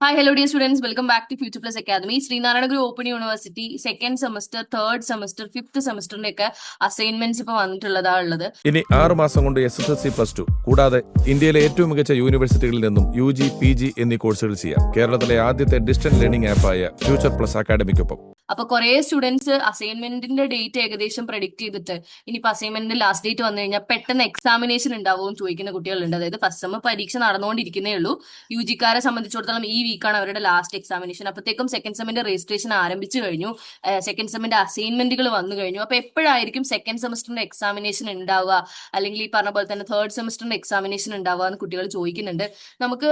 Hi hello dear students welcome back to future plus academy Sreenarayana Guru open university second semester third semester fifth സെമസ്റ്ററിന്റെ ഒക്കെ assignments ഇപ്പൊ വന്നിട്ടുള്ളതാ ഉള്ളത്. ഇനി ആറ് മാസം കൊണ്ട് S S L C plus two കൂടാതെ ഇന്ത്യയിലെ ഏറ്റവും മികച്ച യൂണിവേഴ്സിറ്റികളിൽ നിന്നും യു ജി പി ജി എന്നീ കോഴ്സുകൾ ചെയ്യാം. കേരളത്തിലെ ആദ്യത്തെ ഡിസ്റ്റന്റ് ലേണിംഗ് ആപ്പായ ഫ്യൂച്ചർ പ്ലസ് അക്കാഡമിക്കൊപ്പം അപ്പൊ കുറെ സ്റ്റുഡൻസ് അസൈൻമെന്റിന്റെ ഡേറ്റ് ഏകദേശം പ്രഡിക്ട് ചെയ്തിട്ട് ഇനിയിപ്പോ അസൈൻമെന്റിന്റെ ലാസ്റ്റ് ഡേറ്റ് വന്നു കഴിഞ്ഞാൽ പെട്ടെന്ന് എക്സാമിനേഷൻ ഉണ്ടാവും ചോദിക്കുന്ന കുട്ടികളുണ്ട്. അതായത് ഫസ്റ്റ് സെമ്മ പരീക്ഷ നടന്നുകൊണ്ടിരിക്കുന്നേ ഉള്ളൂ. യു ജിക്കാരെ സംബന്ധിച്ചിടത്തോളം ഈ വീക്കാണ് അവരുടെ ലാസ്റ്റ് എക്സാമിനേഷൻ അപ്പോഴത്തേക്കും സെക്കൻഡ് സെമ്മിന്റെ രജിസ്ട്രേഷൻ ആരംഭിച്ചു കഴിഞ്ഞു. സെക്കൻഡ് സെമ്മിന്റെ അസൈൻമെന്റുകൾ വന്നു കഴിഞ്ഞു. അപ്പൊ എപ്പോഴായിരിക്കും സെക്കൻഡ് സെമസ്റ്ററിന്റെ എക്സാമിനേഷൻ ഉണ്ടാവുക? അല്ലെങ്കിൽ ഈ പറഞ്ഞ പോലെ തന്നെ തേർഡ് സെമസ്റ്ററിന്റെ എക്സാമിനേഷൻ ഉണ്ടാവുക എന്ന് കുട്ടികൾ ചോദിക്കുന്നുണ്ട്. നമുക്ക്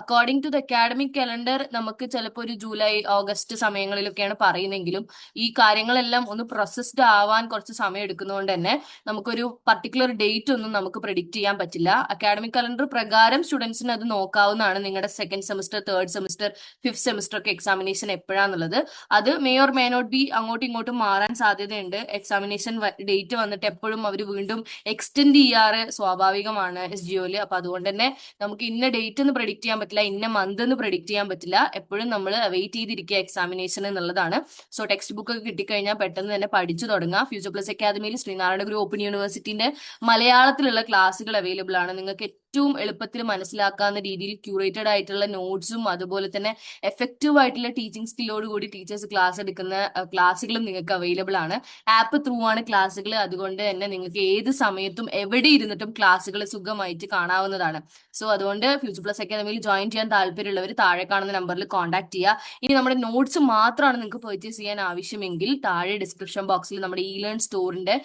according to the academic calendar നമുക്ക് ചിലപ്പോൾ ഒരു ജൂലൈ ഓഗസ്റ്റ് സമയങ്ങളിലൊക്കെയാണ് പറയുന്നതെങ്കിലും ഈ കാര്യങ്ങളെല്ലാം ഒന്ന് പ്രോസസ്ഡ് ആവാൻ കുറച്ച് സമയം എടുക്കുന്നതുകൊണ്ട് തന്നെ നമുക്കൊരു പർട്ടിക്കുലർ ഡേറ്റ് ഒന്നും നമുക്ക് പ്രെഡിക്റ്റ് ചെയ്യാൻ പറ്റില്ല. അക്കാഡമിക് കലണ്ടർ പ്രകാരം സ്റ്റുഡൻസിന് അത് നോക്കാവുന്നതാണ് നിങ്ങളുടെ second semester third semester fifth semester ഒക്കെ എക്സാമിനേഷൻ എപ്പോഴാന്നുള്ളത്. അത് may or may not be അങ്ങോട്ടും ഇങ്ങോട്ടും മാറാൻ സാധ്യതയുണ്ട്. എക്സാമിനേഷൻ ഡേറ്റ് വന്നിട്ട് എപ്പോഴും അവർ വീണ്ടും എക്സ്റ്റെൻഡ് ചെയ്യാറ് സ്വാഭാവികമാണ് എസ് ജിഒയിൽ അപ്പൊ അതുകൊണ്ട് തന്നെ നമുക്ക് ഇന്ന ഡേറ്റ് എന്ന് പ്രെഡിക്റ്റ് ചെയ്യാൻ പറ്റില്ല ഇന്ന മന്ത് എന്ന് പ്രെഡിക്റ്റ് ചെയ്യാൻ പറ്റില്ല. എപ്പോഴും നമ്മൾ വെയിറ്റ് ചെയ്തിരിക്കുക എക്സാമിനേഷൻ എന്നുള്ളതാണ്. സോ ടെക്സ്റ്റ് ബുക്ക് ഒക്കെ കിട്ടിക്കഴിഞ്ഞാൽ പെട്ടെന്ന് തന്നെ പഠിച്ചു തുടങ്ങുക ഫ്യൂച്ചർ പ്ലസ് അക്കാദമിയിൽ ശ്രീനാരായണ ഗുരു ഓപ്പൺ യൂണിവേഴ്സിറ്റിന്റെ മലയാളത്തിലുള്ള ക്ലാസ്സുകൾ അവൈലബിൾ ആണ്. നിങ്ങൾക്ക് ഏറ്റവും എളുപ്പത്തിൽ മനസ്സിലാക്കാവുന്ന രീതിയിൽ ക്യൂറേറ്റഡ് ആയിട്ടുള്ള നോട്ട്സും അതുപോലെ തന്നെ എഫക്റ്റീവ് ആയിട്ടുള്ള ടീച്ചിങ് സ്കില്ലോട് കൂടി ടീച്ചേഴ്സ് ക്ലാസ് എടുക്കുന്ന ക്ലാസ്സുകളും നിങ്ങൾക്ക് അവൈലബിൾ ആണ്. ആപ്പ് ത്രൂ ആണ് ക്ലാസ്സുകൾ അതുകൊണ്ട് തന്നെ നിങ്ങൾക്ക് ഏത് സമയത്തും എവിടെ ഇരുന്നിട്ടും ക്ലാസ്സുകൾ സുഖമായിട്ട് കാണാവുന്നതാണ്. സോ അതുകൊണ്ട് ഫ്യൂച്ചർ പ്ലസ് അക്കാദമിയിൽ ജോയിൻ ചെയ്യാൻ താല്പര്യമുള്ളവർ താഴെ കാണുന്ന നമ്പറിൽ കോൺടാക്ട് ചെയ്യുക. ഇനി നമ്മുടെ നോട്ട്സ് മാത്രമാണ് നിങ്ങൾക്ക് പർച്ചേസ് ചെയ്യാൻ ആവശ്യമെങ്കിൽ താഴെ ഡിസ്ക്രിപ്ഷൻ ബോക്സിൽ നമ്മുടെ ഇ ലേൺ സ്റ്റോറിന്റെ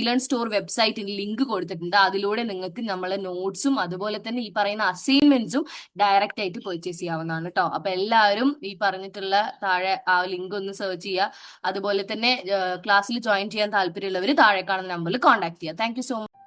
ഇ ലേൺ സ്റ്റോർ വെബ്സൈറ്റിന്റെ ലിങ്ക് കൊടുത്തിട്ടുണ്ട്. അതിലൂടെ നിങ്ങൾക്ക് നമ്മളെ നോട്ട്സും അതുപോലെ തന്നെ ഈ പറയുന്ന അസൈൻമെന്റ്സും ഡയറക്റ്റ് ആയിട്ട് പർച്ചേസ് ചെയ്യാവുന്നതാണ് കേട്ടോ അപ്പൊ എല്ലാവരും ഈ പറഞ്ഞിട്ടുള്ള താഴെ ആ ലിങ്ക് ഒന്ന് സെർച്ച് ചെയ്യുക. അതുപോലെ തന്നെ ക്ലാസ്സിൽ ജോയിൻ ചെയ്യാൻ താല്പര്യമുള്ളവർ താഴെ കാണുന്ന നമ്പറിൽ കോൺടാക്ട് ചെയ്യുക. Thank so much